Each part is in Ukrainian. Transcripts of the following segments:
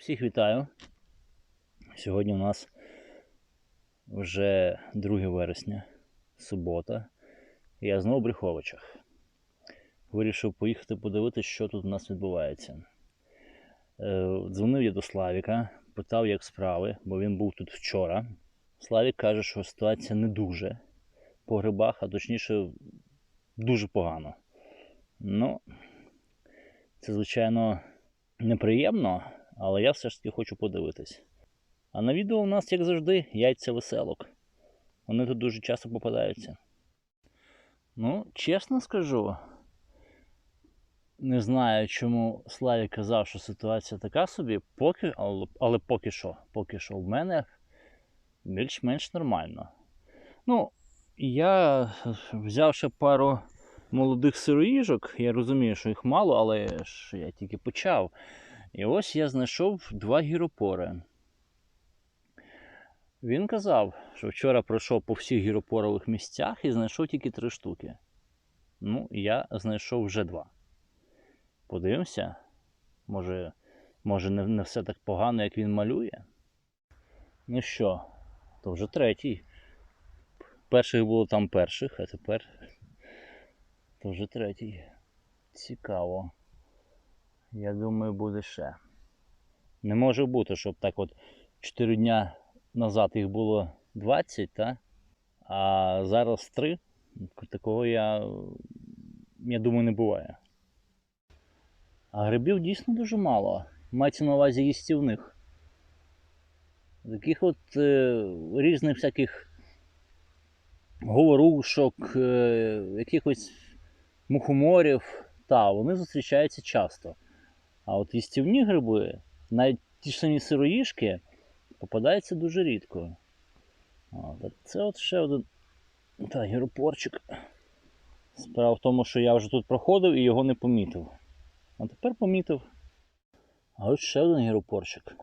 Всіх вітаю. Сьогодні у нас вже 2 вересня, субота. Я знову в Брюховичах. Вирішив поїхати подивитися, що тут у нас відбувається. Е, Дзвонив я до Славіка, питав, як справи, бо він був тут вчора. Славік каже, що ситуація не дуже по грибах, а точніше, дуже погано. Ну, це, звичайно, неприємно, але я все ж таки хочу подивитись. А на відео у нас, як завжди, яйця веселок. Вони тут дуже часто попадаються. Ну, чесно скажу, не знаю, чому Славік казав, що ситуація така собі, поки, але, але поки що, поки що в мене більш-менш нормально. Ну, я взяв ще пару молодих сироїжок, я розумію, що їх мало, але ж я тільки почав. І ось я знайшов два гіропори. Він казав, що вчора пройшов по всіх гіропорових місцях і знайшов тільки три штуки. Ну, я знайшов вже два. Подивимося. Може, може не, не все так погано, як він малює. Ну що, то вже третій. Перших було там перших, а тепер то вже третій. Цікаво. Я думаю, буде ще. Не може бути, щоб так от 4 дня назад їх було 20, та? а зараз 3. Такого я, я думаю, не буває. А грибів дійсно дуже мало. Мається на увазі їстівних. Таких от е, різних всяких говорушок, е, якихось мухоморів, та, вони зустрічаються часто. А от їстівні гриби, навіть ті ж самі сироїшки, попадаються дуже рідко. Це от ще один та, гіропорчик. Справа в тому, що я вже тут проходив і його не помітив. А тепер помітив. А ось ще один гіропорчик.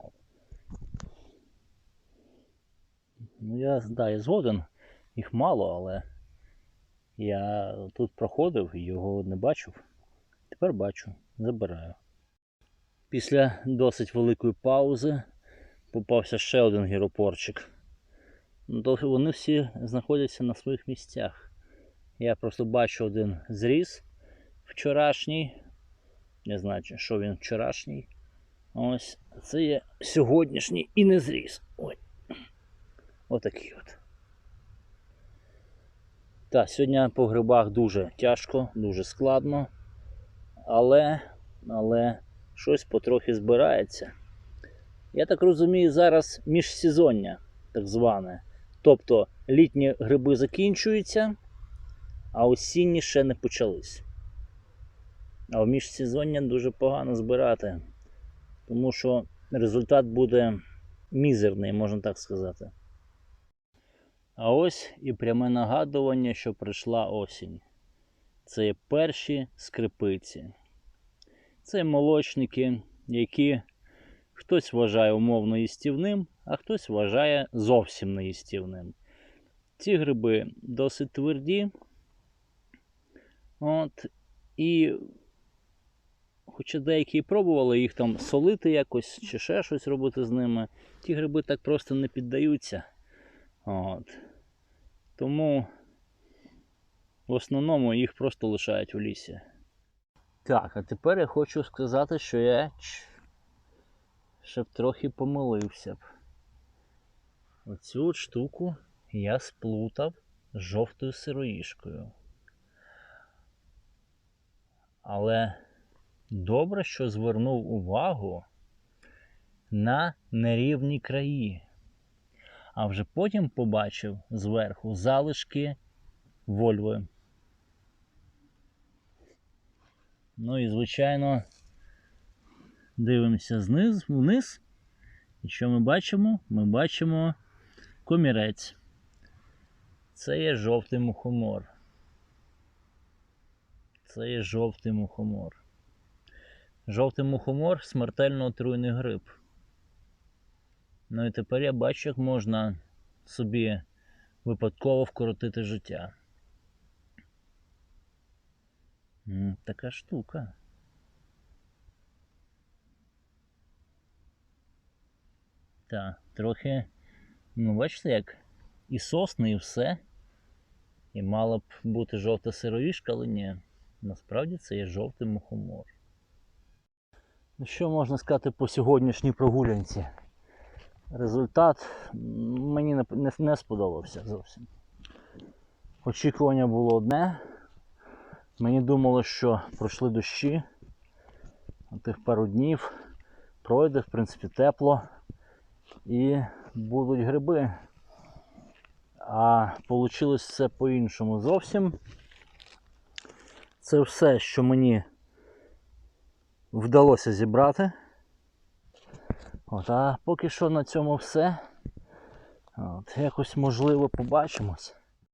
Ну, я, да, я згоден, їх мало, але я тут проходив і його не бачив. Тепер бачу, забираю. Після досить великої паузи попався ще один гіропорчик. Ну, вони всі знаходяться на своїх місцях. Я просто бачу один зріз вчорашній. Не знаю, що він вчорашній. Ось це є сьогоднішній і не зріз. Ой. Отакий от. Так, сьогодні по грибах дуже тяжко, дуже складно. Але, але щось потрохи збирається. Я так розумію, зараз міжсезоння, так зване. Тобто літні гриби закінчуються, а осінні ще не почались. А в міжсезоння дуже погано збирати, тому що результат буде мізерний, можна так сказати. А ось і пряме нагадування, що прийшла осінь. Це є перші скрипиці. Це молочники, які хтось вважає умовно їстівним, а хтось вважає зовсім неїстівним. Ці гриби досить тверді. От, І хоча деякі пробували їх там солити якось чи ще щось робити з ними, ті гриби так просто не піддаються. От. Тому в основному їх просто лишають у лісі. Так, а тепер я хочу сказати, що я ще б трохи помилився б. Оцю от штуку я сплутав з жовтою сироїшкою. Але добре, що звернув увагу на нерівні краї. А вже потім побачив зверху залишки Вольви. Ну і, звичайно, дивимося зниз, вниз. І що ми бачимо? Ми бачимо комірець. Це є жовтий мухомор. Це є жовтий мухомор. Жовтий мухомор смертельно отруйний гриб. Ну і тепер я бачу, як можна собі випадково вкоротити життя. Така штука. Так, трохи, ну бачите, як і сосни, і все. І мала б бути жовта сировішка, але ні. Насправді це є жовтий мухомор. Ну, що можна сказати по сьогоднішній прогулянці? Результат мені не, не сподобався зовсім. Очікування було одне. Мені думало, що пройшли дощі. Тих пару днів пройде, в принципі, тепло і будуть гриби. А вийшло все по-іншому зовсім. Це все, що мені вдалося зібрати. От, а поки що на цьому все. От, якось можливо побачимось.